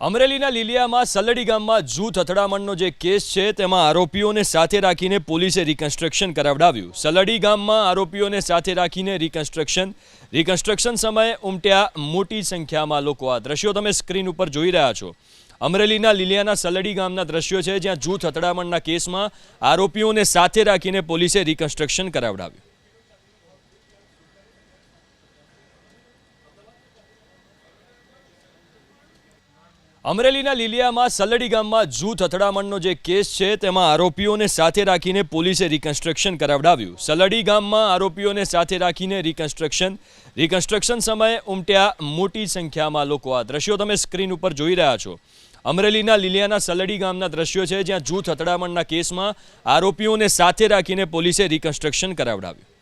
અમરેલીના લીલિયામાં સલડી ગામમાં જૂથ અથડામણનો જે કેસ છે, તેમાં આરોપીઓને સાથે રાખીને પોલીસે રિકન્સ્ટ્રક્શન કરાવડાવ્યું. સલડી ગામમાં આરોપીઓને સાથે રાખીને રિકન્સ્ટ્રક્શન રિકન્સ્ટ્રક્શન સમયે ઉમટ્યા મોટી સંખ્યામાં લોકો. આ દ્રશ્યો તમે સ્ક્રીન ઉપર જોઈ રહ્યા છો. અમરેલીના લીલિયાના સલડી ગામના દ્રશ્યો છે, જ્યાં જૂથ અથડામણના કેસમાં આરોપીઓને સાથે રાખીને પોલીસે રિકન્સ્ટ્રક્શન કરાવડાવ્યું. અમરેલીના લીલિયામાં સલડી ગામમાં જૂથ અથડામણનો જે કેસ છે, તેમાં આરોપીઓને સાથે રાખીને પોલીસે રિકન્સ્ટ્રક્શન કરાવડાવ્યું. સલડી ગામમાં આરોપીઓને સાથે રાખીને રિકન્સ્ટ્રક્શન રિકન્સ્ટ્રક્શન સમયે ઉમટ્યા મોટી સંખ્યામાં લોકો. આ દ્રશ્યો તમે સ્ક્રીન ઉપર જોઈ રહ્યા છો. અમરેલીના લીલિયાના સલડી ગામના દ્રશ્યો છે, જ્યાં જૂથ અથડામણના કેસમાં આરોપીઓને સાથે રાખીને પોલીસે રિકન્સ્ટ્રક્શન કરાવડાવ્યું.